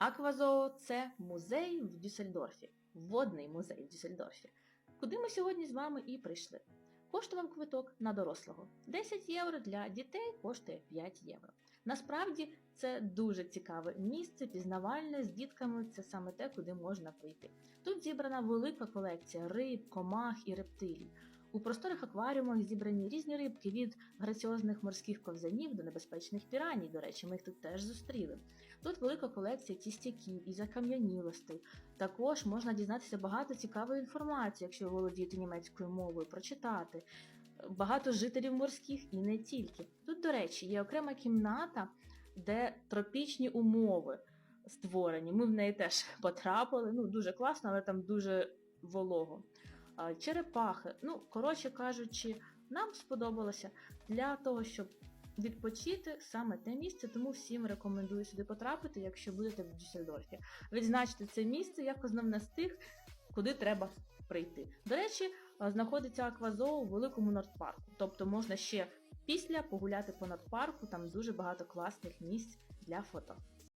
Аквазоо це музей в Дюссельдорфі, водний музей в Дюссельдорфі, куди ми сьогодні з вами і прийшли. Коштував квиток на дорослого. 10 євро для дітей коштує 5 євро. Насправді це дуже цікаве місце, пізнавальне з дітками це саме те, куди можна прийти. Тут зібрана велика колекція риб, комах і рептилій. У просторих акваріумах зібрані різні рибки від граціозних морських ковзанів до небезпечних піраній. До речі, ми їх тут теж зустріли. Тут велика колекція тістяків і закам'янілостей. Також можна дізнатися багато цікавої інформації, якщо володієте німецькою мовою, прочитати. Багато жителів морських і не тільки. Тут, до речі, є окрема кімната, де тропічні умови створені. Ми в неї теж потрапили. Ну, дуже класно, але там дуже волого. А, Черепахи. Ну, коротше кажучи, нам сподобалося для того, щоб відпочити саме те місце, тому всім рекомендую сюди потрапити, якщо будете в Дюссельдорфі. Відзначте це місце як основне з тих, куди треба прийти. До речі, знаходиться аквазоо у великому Нордпарку, тобто можна ще після погуляти по Нордпарку, там дуже багато класних місць для фото.